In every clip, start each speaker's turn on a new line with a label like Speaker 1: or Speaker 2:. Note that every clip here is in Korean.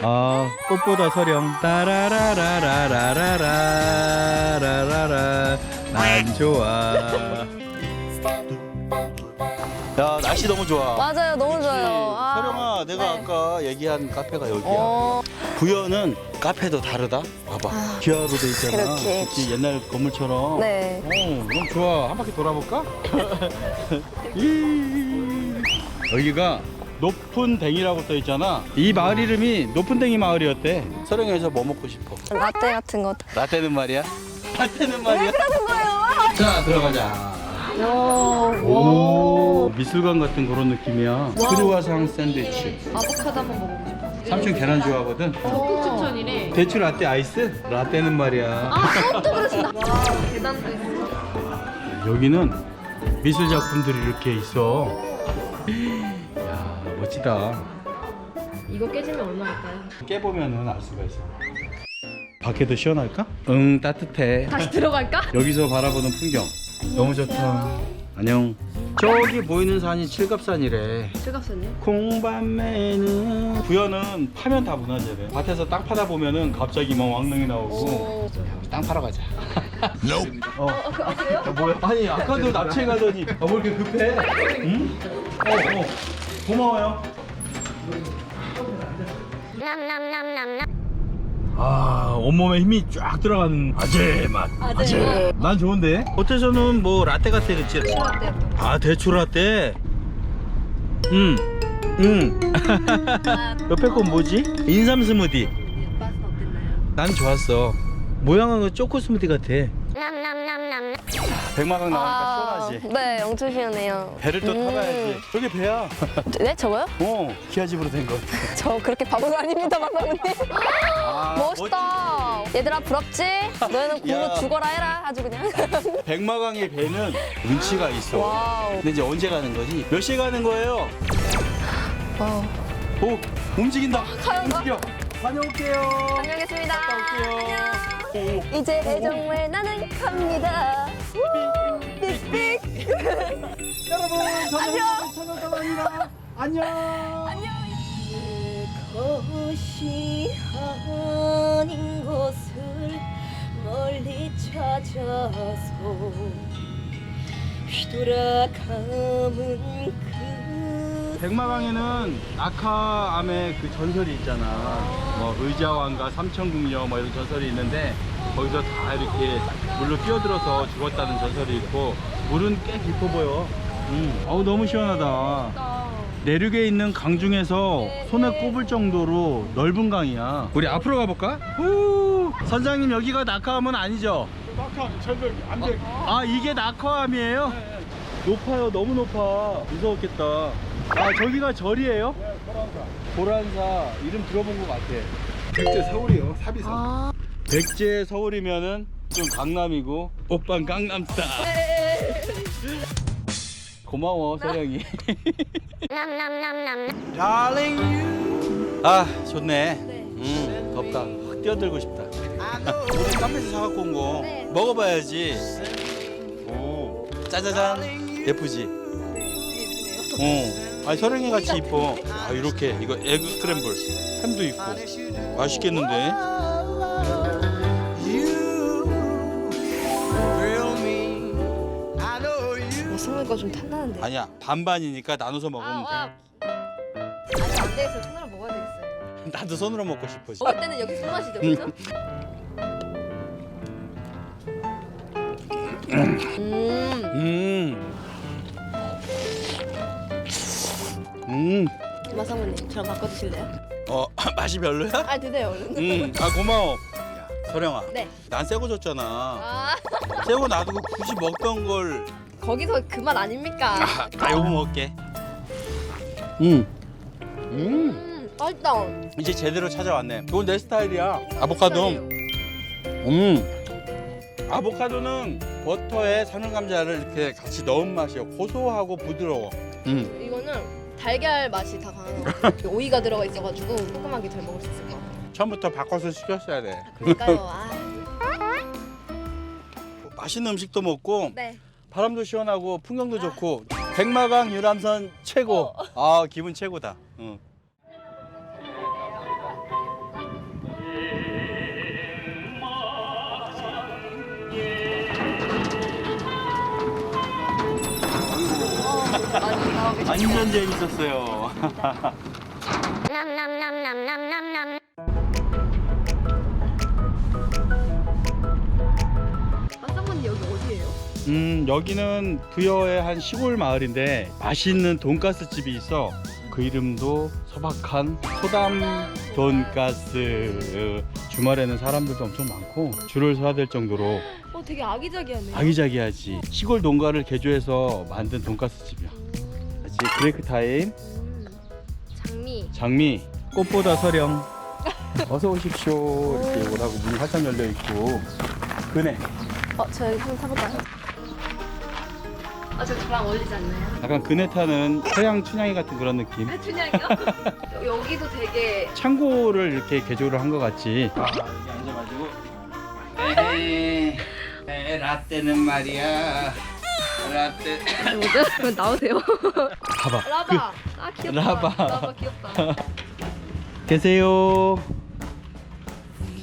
Speaker 1: 아 꽃보다 서령 따라라라라라라라라라 난 좋아 야 날씨 너무 좋아
Speaker 2: 맞아요, 너무 좋아요. 아.
Speaker 1: 서령아 내가
Speaker 2: 네.
Speaker 1: 아까 얘기한 카페가 여기야
Speaker 2: 어,
Speaker 1: 부여는 카페도 다르다 봐봐 기아로 돼 있잖아
Speaker 2: 그렇게.
Speaker 1: 그치, 옛날 건물처럼
Speaker 2: 네.
Speaker 1: 어, 너무 좋아. 한 바퀴 돌아볼까? 이- 여기가 높은 댕이라고 써 있잖아. 이 마을 이름이 높은 댕이 마을이었대. 서령에서 뭐 먹고 싶어?
Speaker 2: 라떼 같은 거.
Speaker 1: 라떼는 말이야? 라떼는 말이야?
Speaker 2: 하는 거예요?
Speaker 1: 자, 들어가자.
Speaker 2: 오.
Speaker 1: 오, 미술관 같은 그런 느낌이야. 크루아상 샌드위치.
Speaker 2: 아보카도 한번 먹어보고 싶어.
Speaker 1: 삼촌 계란 좋아하거든.
Speaker 3: 적극 추천이래.
Speaker 1: 대추 라떼 아이스? 라떼는 말이야.
Speaker 2: 계단도 있어.
Speaker 1: 여기는 미술 작품들이 이렇게 있어. 야 멋지다.
Speaker 3: 이거 깨지면 얼마일까요?
Speaker 1: 깨보면은 알 수가 있어. 밖에도 시원할까? 응 따뜻해.
Speaker 3: 다시 들어갈까?
Speaker 1: 여기서 바라보는 풍경 너무 좋다. 안녕. 저기 보이는 산이 칠갑산이래.
Speaker 3: 즐겁었네.
Speaker 1: 콩밤에는 부여는 파면 다 무너져래. 밭에서 땅 파다 보면은 갑자기 막 왕릉이 나오고. 땅 파러 가자. 어. 야, 뭐야? 아니 아까도 납치해 가더니 아, 뭐 이렇게 급해? 응? 어, 어. 고마워요. 아 온몸에 힘이 쫙 들어가는 아재 맛. 아재. 난 좋은데. 겉에서는 뭐 라떼 같아 그치? 아 대추 라떼. 음. 음. 옆에 건 뭐지? 인삼 스무디.
Speaker 3: 어땠나요?
Speaker 1: 난 좋았어. 모양은 초코 스무디 같아. 백마강 나오니까 시원하지.
Speaker 2: 네, 엄청 시원해요.
Speaker 1: 배를 또
Speaker 2: 음.
Speaker 1: 타봐야지. 저게 배야.
Speaker 2: 네, 저거요?
Speaker 1: 어, 기아집으로 된 거.
Speaker 2: 저 그렇게 바보가 아닙니다, 마사모님.
Speaker 1: 아,
Speaker 2: 멋있다. 얘들아, 부럽지? 너희는 공부
Speaker 1: 야.
Speaker 2: 죽어라 해라. 아주 그냥.
Speaker 1: 백마강의 배는 눈치가 있어.
Speaker 2: 와우.
Speaker 1: 근데 이제 언제 가는 거지? 몇 시에 가는 거예요?
Speaker 2: 와우.
Speaker 1: 오, 움직인다.
Speaker 2: 가요,
Speaker 1: 움직여. 다녀올게요.
Speaker 2: 다녀오겠습니다.
Speaker 1: 갔다 올게요. 오,
Speaker 2: 이제 정말 나는 갑니다. 우, 삑삑.
Speaker 1: 여러분, 저는 천연가방이라 안녕.
Speaker 4: 것이 아닌 곳을 멀리 찾아서 휘돌아감은 그
Speaker 1: 백마강에는 낙하암의 그 전설이 있잖아. 뭐 의자왕과 삼천궁녀 뭐 이런 전설이 있는데 거기서 다 이렇게 물로 뛰어들어서 죽었다는 전설이 있고 물은 꽤 깊어 보여. 음. 어우 너무 시원하다. 내륙에 있는 강 중에서 손에 꼽을 정도로 넓은 강이야. 우리 앞으로 가볼까? 후! 선장님 여기가 낙하암은 아니죠?
Speaker 5: 낙하암 절벽 안돼
Speaker 1: 아 이게 낙하암이에요? 높아요 너무 높아 무서웠겠다 아 저기가 절이에요? 보란사. 이름 들어본 것 같아.
Speaker 5: 백제 서울이요 사비선
Speaker 1: 백제 서울이면은 좀 강남이고 오빤 강남스타 고마워 서령이. 아 좋네. 음 덥다. 확 뛰어들고 싶다. 우리 카페에서 사갖고 온 거 먹어봐야지. 오 짜자잔. 예쁘지? 어 아니 서령이 같이 이뻐 아 이렇게 이거 에그 스크램블 햄도 있고 맛있겠는데
Speaker 2: 먹는 거좀 탐나는데.
Speaker 1: 아니야 반반이니까 나눠서 먹으면 돼
Speaker 2: 아니, 안 되겠어요. 손으로 먹어야 되겠어요.
Speaker 1: 나도 손으로 먹고 싶어
Speaker 2: 먹을 때는 여기 손맛이죠, 그죠? 음,
Speaker 1: 음. 음.
Speaker 2: 마사모님, 저랑 바꿔 드실래요?
Speaker 1: 어, 맛이 별로야?
Speaker 2: 아, 드세요, 얼른.
Speaker 1: 음. 아, 고마워. 야, 서령아.
Speaker 2: 네.
Speaker 1: 난 새거 줬잖아.
Speaker 2: 아,
Speaker 1: 새거 놔두고 굳이 먹던 걸.
Speaker 2: 거기서 그말 아닙니까?
Speaker 1: 아, 나 요거 먹을게. 음. 음.
Speaker 2: 음, 맛있다.
Speaker 1: 이제 제대로 찾아왔네. 이건 내 스타일이야. 아보카도. 음. 아보카도는 버터에 삶은 감자를 이렇게 같이 넣은 맛이야. 고소하고 부드러워. 음.
Speaker 2: 이거는 달걀 맛이 다 강한 것 같아요. 오이가 들어가 있어가지고 조그맣게 잘 먹을 수 있을 것 같아요.
Speaker 1: 처음부터 바꿔서 시켰어야 돼.
Speaker 2: 그러니까요. 아,
Speaker 1: 맛있는 음식도 먹고
Speaker 2: 네.
Speaker 1: 바람도 시원하고 풍경도 좋고 백마강 유람선 최고. 아 기분 최고다. 응.
Speaker 2: 계시네요.
Speaker 1: 완전 재밌었어요.
Speaker 3: 여기 어디예요?
Speaker 1: 음 여기는 부여의 한 시골 마을인데 맛있는 돈가스 집이 있어. 그 이름도 소박한 소담 돈가스. 주말에는 사람들도 엄청 많고 줄을 서야 될 정도로
Speaker 2: 어, 되게 아기자기하네요.
Speaker 1: 아기자기하지. 시골 농가를 개조해서 만든 돈가스 집이야. 같이 브레이크 타임.
Speaker 2: 음, 장미.
Speaker 1: 장미. 꽃보다 서령. 어서 오십시오. 이렇게 오라고 문이 활짝 열려 있고. 그네.
Speaker 2: 어, 저 여기 한번 타볼까요? 아, 저 저랑 어울리지 않나요?
Speaker 1: 약간 그네 타는 서양 춘향이 같은 그런 느낌.
Speaker 2: 아, 춘향이요? 여기도 되게
Speaker 1: 창고를 이렇게 개조를 한 것 같지 아 여기 앉아가지고. 에헤. 에, 라떼는 말이야 라떼
Speaker 2: 뭐죠? 그럼 나오세요.
Speaker 1: 봐봐
Speaker 2: 라바. 아 귀엽다.
Speaker 1: 라바.
Speaker 2: 라바 귀엽다.
Speaker 1: 계세요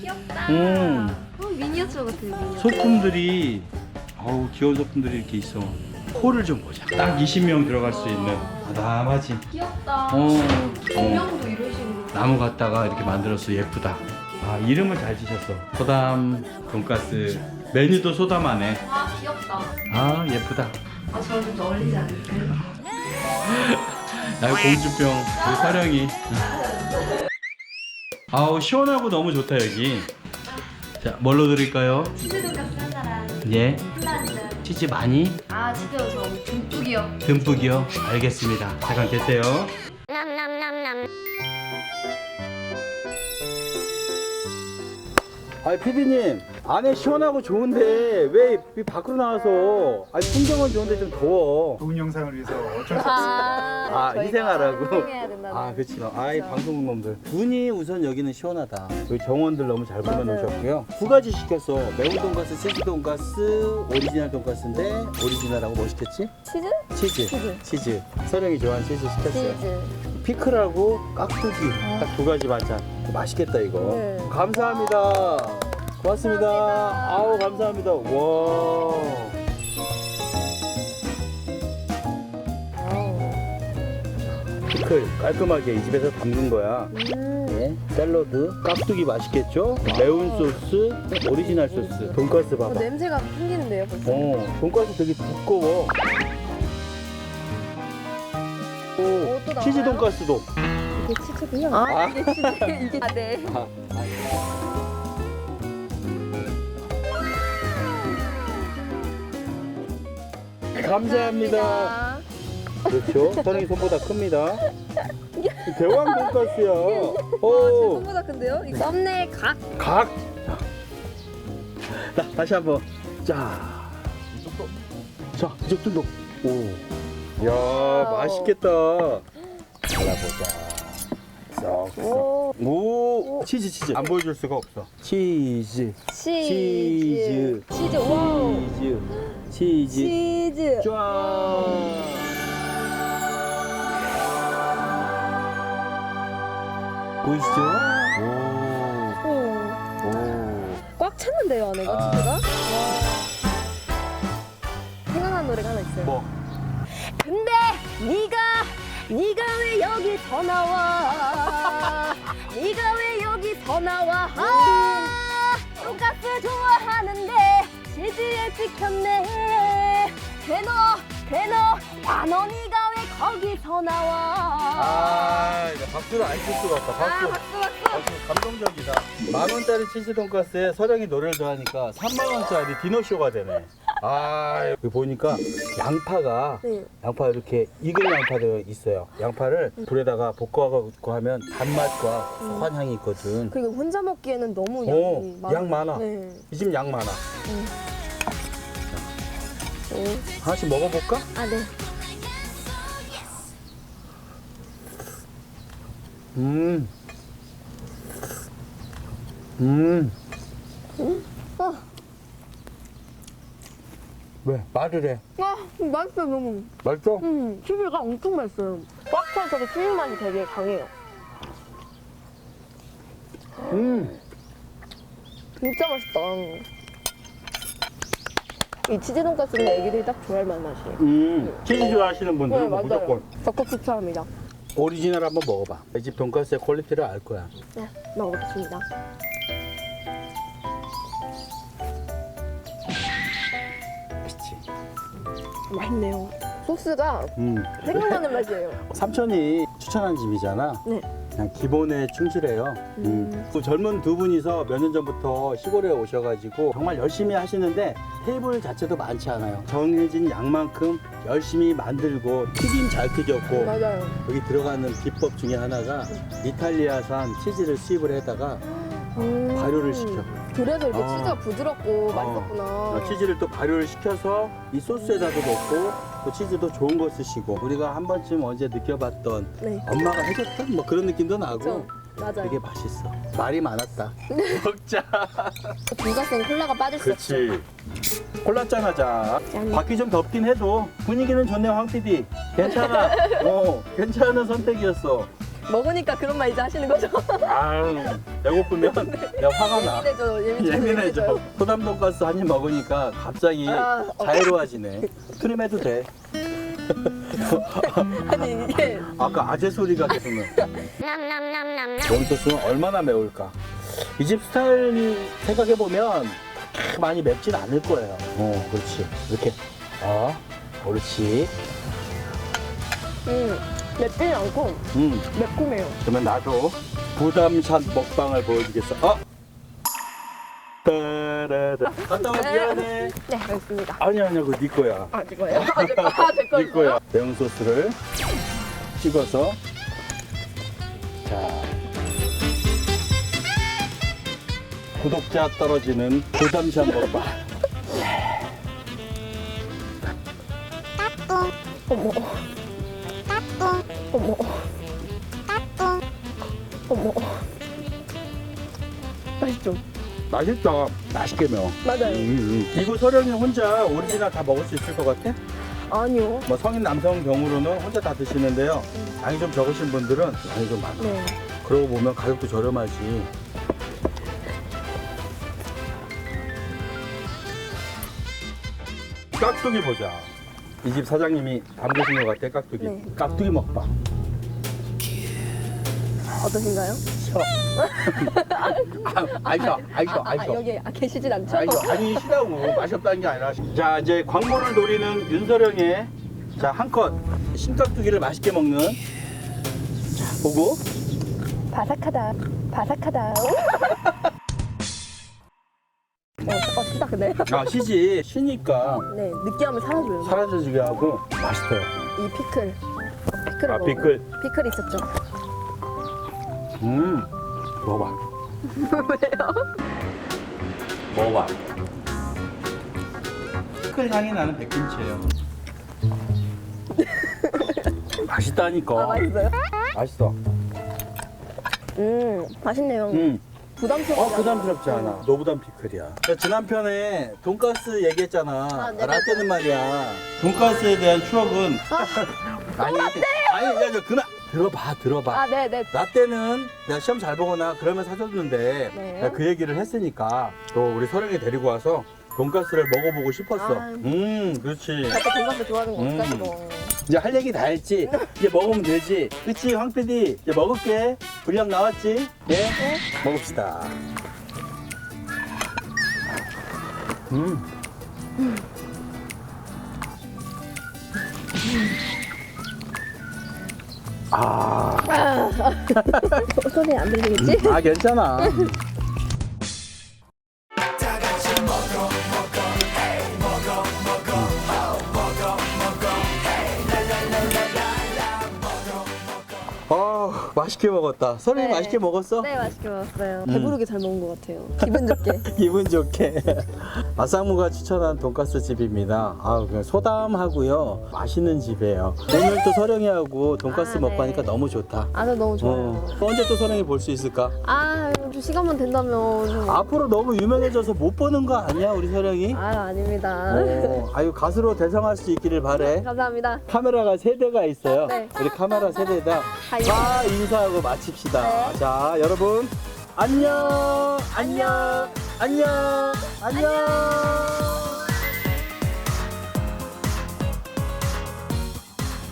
Speaker 2: 귀엽다.
Speaker 1: 음.
Speaker 2: 어, 미니어처 같은 미니어처.
Speaker 1: 소품들이 어우 귀여운 소품들이 이렇게 있어 홀을 좀 보자 딱 20명 들어갈 수 있는 아담하지
Speaker 2: 귀엽다.
Speaker 1: 어,
Speaker 2: 조명도 이런 식으로.
Speaker 1: 나무 갖다가 이렇게 만들었어 예쁘다 아 이름을 잘 지셨어 소담 돈가스 메뉴도 소담하네
Speaker 2: 아 귀엽다.
Speaker 1: 아 예쁘다.
Speaker 2: 아 저랑 좀 어울리지 않을까요?
Speaker 1: 나 공주병 우리 사령이. 아우 시원하고 너무 좋다 여기. 자 뭘로 드릴까요?
Speaker 2: 치즈 돈가스 하나랑
Speaker 1: 예. 치즈 많이?
Speaker 2: 아 진짜요. 저 듬뿍이요.
Speaker 1: 듬뿍이요? 알겠습니다. 잠깐 계세요. 아니 피디님 안에 시원하고 좋은데 왜 밖으로 나와서 아니 풍경은 좋은데 좀 더워
Speaker 5: 좋은 영상을 위해서 어쩔 수 없습니다.
Speaker 1: 아,
Speaker 2: 저희가
Speaker 1: 희생하라고?
Speaker 2: 희생해야 된다는.
Speaker 1: 아, 그치. 아이, 방송국 놈들. 눈이 우선 여기는 시원하다. 여기 정원들 너무 잘 꾸며놓으셨고요. 두 가지 시켰어. 매운 돈가스, 치즈 돈가스, 오리지널 돈가스인데, 오리지널하고 뭐 시켰지?
Speaker 2: 치즈?
Speaker 1: 치즈.
Speaker 2: 치즈.
Speaker 1: 치즈. 서령이 좋아하는 치즈 시켰어요.
Speaker 2: 치즈.
Speaker 1: 피클하고 깍두기. 딱 두 가지 반찬. 맛있겠다, 이거.
Speaker 2: 네.
Speaker 1: 감사합니다. 고맙습니다. 아우, 감사합니다. 와. 피클 깔끔하게 이 집에서 담근 거야. 예, 샐러드, 깍두기 맛있겠죠? 매운 소스, 오리지널 소스, 돈가스
Speaker 2: 어,
Speaker 1: 봐봐.
Speaker 2: 냄새가 풍기는데요 벌써.
Speaker 1: 어, 돈가스 되게 두꺼워. 오,
Speaker 2: 어, 또 나와요?
Speaker 1: 치즈 돈가스도.
Speaker 2: 이게 치즈군요. 아, 이게 치즈. 이게 아, 네.
Speaker 1: 아, 감사합니다. 그렇죠. 선생님 손보다 큽니다. 대왕 돈가스야. 오,
Speaker 2: 손보다 큰데요? 이 썸네일 각.
Speaker 1: 각. 자, 다시 한번. 자. 자, 이쪽도. 오, 야, 맛있겠다. 잘라보자. 쏙, 쏙.
Speaker 2: 오.
Speaker 1: 오, 치즈, 치즈. 안 보여줄 수가 없어. 치즈,
Speaker 2: 치즈.
Speaker 1: 치즈.
Speaker 2: 치즈. 와우.
Speaker 1: 치즈, 치즈.
Speaker 2: 치즈.
Speaker 1: 쫙. 보이시죠? 오,
Speaker 2: 오.
Speaker 1: 오.
Speaker 2: 꽉 찼는데요 안에가
Speaker 1: 아.
Speaker 2: 치즈가? 와. 생각나는 노래가 하나 있어요.
Speaker 1: 뭐?
Speaker 2: 근데 네가 네가 왜 여기서 나와? 네가 왜 여기서 나와? 아, 돈가스 좋아하는데 치즈에 찍혔네. 대노 대노 네가 왜 거기서 나와?
Speaker 1: 아, 이거 박수를 안 칠 수가 없다.
Speaker 2: 아,
Speaker 1: 박수.
Speaker 2: 박수 박수.
Speaker 1: 박수 감동적이다. 만 원짜리 치즈 돈가스에 서령이 노래를 좋아하니까 3만 원짜리 디너쇼가 되네. 아, 여기 보니까 양파가
Speaker 2: 네.
Speaker 1: 양파 이렇게 익은 양파도 있어요. 양파를 불에다가 볶아갖고 하면 단맛과 소한 향이 있거든.
Speaker 2: 그리고 혼자 먹기에는 너무
Speaker 1: 오,
Speaker 2: 양이 많아.
Speaker 1: 양 많아.
Speaker 2: 네.
Speaker 1: 이 집 양 많아.
Speaker 2: 오.
Speaker 1: 하나씩 먹어볼까?
Speaker 2: 아 네.
Speaker 1: 음. 음.
Speaker 2: 어.
Speaker 1: 왜? 말을 해.
Speaker 2: 아 맛있어 너무.
Speaker 1: 맛있어?
Speaker 2: 음 치즈가 엄청 맛있어요. 꽉 차서 치즈 맛이 되게 강해요.
Speaker 1: 음.
Speaker 2: 진짜 맛있다. 이 치즈 돈까스는 애기들이 딱 좋아할 만한 맛이에요.
Speaker 1: 음, 치즈 좋아하시는 분들은
Speaker 2: 네,
Speaker 1: 뭐. 무조건
Speaker 2: 적극 추천합니다.
Speaker 1: 오리지널 한번 먹어봐. 이 집 돈가스의 퀄리티를 알 거야.
Speaker 2: 네, 먹어보겠습니다. 맛있네요. 소스가
Speaker 1: 음.
Speaker 2: 생각나는 맛이에요.
Speaker 1: 삼촌이 추천한 집이잖아.
Speaker 2: 네.
Speaker 1: 그냥 기본에 충실해요. 음. 그 젊은 두 분이서 몇 년 전부터 시골에 오셔가지고 정말 열심히 하시는데 테이블 자체도 많지 않아요. 정해진 양만큼 열심히 만들고 튀김 잘 튀겼고
Speaker 2: 맞아요.
Speaker 1: 여기 들어가는 비법 중에 하나가 이탈리아산 치즈를 수입을 해다가
Speaker 2: 음.
Speaker 1: 발효를 시켜.
Speaker 2: 그래서 이렇게
Speaker 1: 아.
Speaker 2: 치즈가 부드럽고 맛있었구나.
Speaker 1: 어, 치즈를 또 발효를 시켜서 이 소스에다도 넣고 또 치즈도 좋은 거 쓰시고 우리가 한 번쯤 언제 느껴봤던
Speaker 2: 네.
Speaker 1: 엄마가 해줬던 뭐 그런 느낌도 나고
Speaker 2: 그쵸. 맞아요.
Speaker 1: 되게 맛있어. 말이 많았다. 먹자.
Speaker 2: 돈가스는 콜라가 빠질 수 없죠.
Speaker 1: 그렇지. 콜라짠 하자.
Speaker 2: 짠.
Speaker 1: 밖이 좀 덥긴 해도 분위기는 좋네 황 PD. 괜찮아. 어, 괜찮은 선택이었어.
Speaker 2: 먹으니까 그런 말 이제 하시는 거죠?
Speaker 1: 아유, 배고프면 내가 화가 나.
Speaker 2: 예민해져, 예민해져.
Speaker 1: 예민해져. 소담 돈가스 한 입 먹으니까 갑자기
Speaker 2: 아, 어.
Speaker 1: 자유로워지네. 트림해도 돼.
Speaker 2: 아니 이게
Speaker 1: 아까 아재 소리가 계속 나. 몬소스는 얼마나 매울까? 이 집 스타일 생각해 보면 많이 맵진 않을 거예요. 어, 그렇지. 이렇게. 어, 그렇지.
Speaker 2: 음, 맵지는 않고
Speaker 1: 음,
Speaker 2: 매콤해요.
Speaker 1: 그러면 나도 부담샷 먹방을 보여주겠어. 어? 따라라. 갔다 와 미안해.
Speaker 2: 네, 알겠습니다.
Speaker 1: 아니 아니야, 그거 네 거야.
Speaker 2: 아, 제 거예요? 아, 제 거. 아, 제 거.
Speaker 1: 네 거야. 매운 소스를 찍어서 자 구독자 떨어지는 부담샷 먹방.
Speaker 2: 어머. 어머. 어머. 맛있죠?
Speaker 1: 맛있다. 맛있게 매워.
Speaker 2: 맞아요.
Speaker 1: 음, 음. 이거 서령이 혼자 오리지널 다 먹을 수 있을 것 같아?
Speaker 2: 아니요.
Speaker 1: 뭐 성인 남성 경우로는 혼자 다 드시는데요. 양이 좀 적으신 분들은 양이 좀 많아.
Speaker 2: 네.
Speaker 1: 그러고 보면 가격도 저렴하지. 깍두기 보자. 이 집 사장님이 담그신 것 같아, 깍두기.
Speaker 2: 네.
Speaker 1: 깍두기 먹방.
Speaker 2: 어떠신가요?
Speaker 1: 아, 알죠, 알죠,
Speaker 2: 아, 아,
Speaker 1: 알죠.
Speaker 2: 여기 아, 계시진 않죠?
Speaker 1: 알죠. 아니, 쉬다고. 맛이 없다는 게 아니라. 자, 이제 광고를 노리는 윤서령의 자, 한 컷. 신깍두기를 맛있게 먹는. 자, 보고.
Speaker 2: 바삭하다. 바삭하다. 어, 어, 진짜 그네.
Speaker 1: 아, 쉬지. 쉬니까
Speaker 2: 네, 느끼함을 사라져요.
Speaker 1: 사라져지게 하고 맛있어요.
Speaker 2: 이 피클. 피클을
Speaker 1: 아,
Speaker 2: 먹어.
Speaker 1: 피클.
Speaker 2: 피클 있었죠.
Speaker 1: 음, 먹어봐.
Speaker 2: 왜요?
Speaker 1: 먹어봐. 피클 향이 나는 백김치예요. 맛있다니까.
Speaker 2: 아, 맛있어요?
Speaker 1: 맛있어.
Speaker 2: 음, 맛있네요.
Speaker 1: 음.
Speaker 2: 부담스럽지
Speaker 1: 어, 부담스럽지 않아. 노부담 피클이야. 지난 편에 돈가스 얘기했잖아.
Speaker 2: 아, 네,
Speaker 1: 라떼는 말이야. 돈가스에 대한 추억은. 아니, 아니, 야, 저 그만. 들어봐, 들어봐.
Speaker 2: 아, 네, 네.
Speaker 1: 라떼는 내가 시험 잘 보거나 그러면 사줬는데
Speaker 2: 네.
Speaker 1: 내가 그 얘기를 했으니까 또 우리 소령이 데리고 와서 돈가스를 먹어보고 싶었어.
Speaker 2: 아.
Speaker 1: 음, 그렇지.
Speaker 2: 저도 돈가스 좋아하는 거
Speaker 1: 음.
Speaker 2: 어떡하시고.
Speaker 1: 이제 할 얘기 다 했지. 이제 먹으면 되지. 그치, 황 PD. 이제 먹을게. 분량 나왔지? 예? 먹읍시다. 음. 아,
Speaker 2: 소- 소리 안 들리겠지?
Speaker 1: 아 괜찮아. 맛있게 먹었다. 선생님
Speaker 2: 네.
Speaker 1: 맛있게 먹었어?
Speaker 2: 네, 맛있게 먹었어요.
Speaker 1: 음.
Speaker 2: 배부르게 잘 먹은 것 같아요. 기분 좋게.
Speaker 1: 기분 좋게. 마상무가 추천한 돈가스 집입니다. 아, 그냥 소담하고요. 맛있는 집이에요. 오늘 또 서령이하고 돈가스
Speaker 2: 아,
Speaker 1: 먹고
Speaker 2: 네.
Speaker 1: 하니까 너무 좋다.
Speaker 2: 아, 저 너무 좋아요.
Speaker 1: 어. 언제 또 서령이 볼 수 있을까?
Speaker 2: 아, 좀 시간만 된다면. 좀...
Speaker 1: 앞으로 너무 유명해져서 못 보는 거 아니야, 우리 서령이?
Speaker 2: 아, 아닙니다.
Speaker 1: 어, 아유, 가수로 대성할 수 있기를 바래.
Speaker 2: 감사합니다.
Speaker 1: 카메라가 세 대가 있어요.
Speaker 2: 네.
Speaker 1: 우리 카메라 세 대다.
Speaker 2: 하이.
Speaker 1: 다 인사 인사하고 마칩시다.
Speaker 2: 네.
Speaker 1: 자, 여러분 안녕, 안녕, 안녕, 안녕.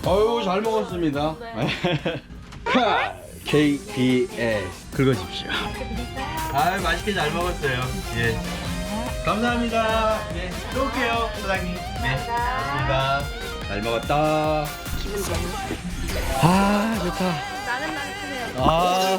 Speaker 1: 어유 잘 먹었습니다. 네. 네. KBS 긁어십시오. 아 맛있게 잘 먹었어요. 예. 감사합니다. 예. 또 올게요, 사장님. 네. 감사합니다. 잘 먹었다.
Speaker 2: 아,
Speaker 1: 좋다.
Speaker 2: 나는 크네요.
Speaker 1: 아.